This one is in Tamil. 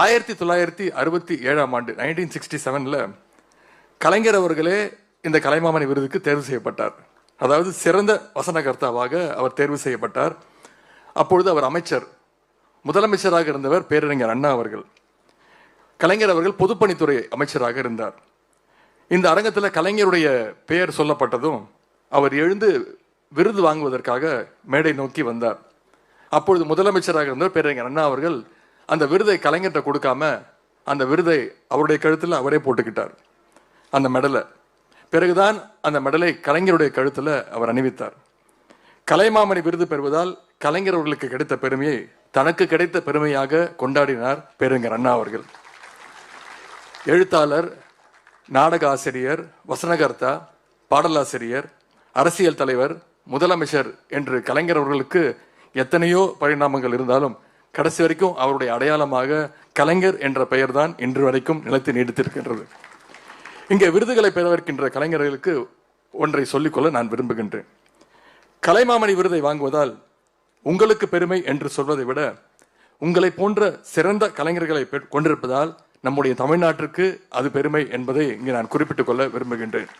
ஆயிரத்தி தொள்ளாயிரத்தி அறுபத்தி ஏழாம் ஆண்டு நைன்டீன் சிக்ஸ்டி செவனில் கலைஞர் அவர்களே இந்த கலைமாமணி விருதுக்கு தேர்வு செய்யப்பட்டார். அதாவது சிறந்த வசனகர்த்தாவாக அவர் தேர்வு செய்யப்பட்டார். அப்பொழுது அவர் அமைச்சர் முதலமைச்சராக இருந்தவர் பேரறிஞர் அண்ணா அவர்கள். கலைஞர் அவர்கள் பொதுப்பணித்துறை அமைச்சராக இருந்தார். இந்த அரங்கத்தில் கலைஞருடைய பெயர் சொல்லப்பட்டதும் அவர் எழுந்து விருது வாங்குவதற்காக மேடை நோக்கி வந்தார். அப்பொழுது முதலமைச்சராக இருந்தவர் பேரறிஞர் அண்ணா அவர்கள் அந்த விருதை கலைஞர்கிட்ட கொடுக்காம அந்த விருதை அவருடைய கழுத்தில் அவரே போட்டுக்கிட்டார். அந்த மெடலை பிறகுதான் அந்த மெடலை கலைஞருடைய கழுத்தில் அவர் அணிவித்தார். கலைமாமணி விருது பெறுவதால் கலைஞர் அவர்களுக்கு கிடைத்த பெருமையை தனக்கு கிடைத்த பெருமையாக கொண்டாடினார் பேரறிஞர் அண்ணா அவர்கள். எழுத்தாளர் நாடக ஆசிரியர் வசனகர்த்தா பாடலாசிரியர் அரசியல் தலைவர் முதலமைச்சர் என்று கலைஞர் அவர்களுக்கு எத்தனையோ பரிணாமங்கள் இருந்தாலும் கடைசி வரைக்கும் அவருடைய அடையாளமாக கலைஞர் என்ற பெயர்தான் இன்று வரைக்கும் நிலத்தை நீடித்திருக்கின்றது. இங்கே விருதுகளை பெறவிருக்கின்ற கலைஞர்களுக்கு ஒன்றை சொல்லிக்கொள்ள நான் விரும்புகின்றேன். கலைமாமணி விருதை வாங்குவதால் உங்களுக்கு பெருமை என்று சொல்வதை விட உங்களை போன்ற சிறந்த கலைஞர்களை கொண்டிருப்பதால் நம்முடைய தமிழ்நாட்டிற்கு அது பெருமை என்பதை இங்கே நான் குறிப்பிட்டுக் கொள்ள விரும்புகின்றேன்.